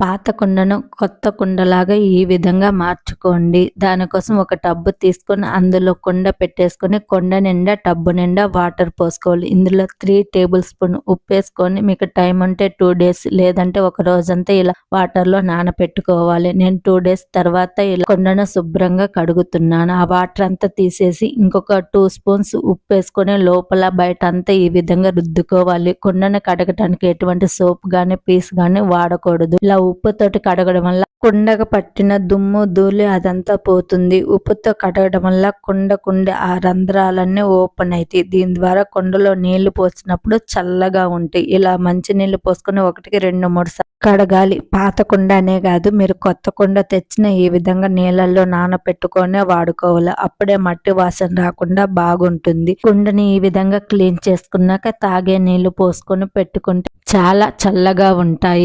పాత కుండను కొత్త కుండలాగా ఈ విధంగా మార్చుకోండి. దానికోసం ఒక టబ్బు తీసుకొని అందులో కుండ పెట్టేసుకొని కొండ నిండా టబ్బు నిండా వాటర్ పోసుకోవాలి. ఇందులో త్రీ టేబుల్ స్పూన్ ఉప్పు వేసుకొని మీకు టైం ఉంటే టూ డేస్ లేదంటే ఒక రోజంతా ఇలా వాటర్లో నానపెట్టుకోవాలి. నేను టూ డేస్ తర్వాత ఇలా కొండను శుభ్రంగా కడుగుతున్నాను. ఆ వాటర్ అంతా తీసేసి ఇంకొక టూ స్పూన్స్ ఉప్పు వేసుకొని లోపల బయట అంతా ఈ విధంగా రుద్దుకోవాలి. కుండను కడగటానికి ఎటువంటి సోప్ కానీ పీస్ కానీ వాడకూడదు. ఇలా ఉప్పుతోటి కడగడం వల్ల కుండకు పట్టిన దుమ్ము ధూళి అదంతా పోతుంది. ఉప్పుతో కడగడం వల్ల కుండ కుండ ఆ రంధ్రాలన్నీ ఓపెన్ అవుతాయి దీని ద్వారా కుండలో నీళ్ళు పోసినప్పుడు చల్లగా ఉంటాయి. ఇలా మంచి నీళ్ళు పోసుకొని ఒకటికి రెండు మూడు సార్లు కడగాలి. పాత కుండ అనే కాదు మీరు కొత్త కుండ తెచ్చిన ఈ విధంగా నీళ్ళల్లో నానబెట్టుకొని వాడుకోవాలి. అప్పుడే మట్టి వాసన రాకుండా బాగుంటుంది. కుండని ఈ విధంగా క్లీన్ చేసుకున్నాక తాగే నీళ్ళు పోసుకొని పెట్టుకుంటే చాలా చల్లగా ఉంటాయి.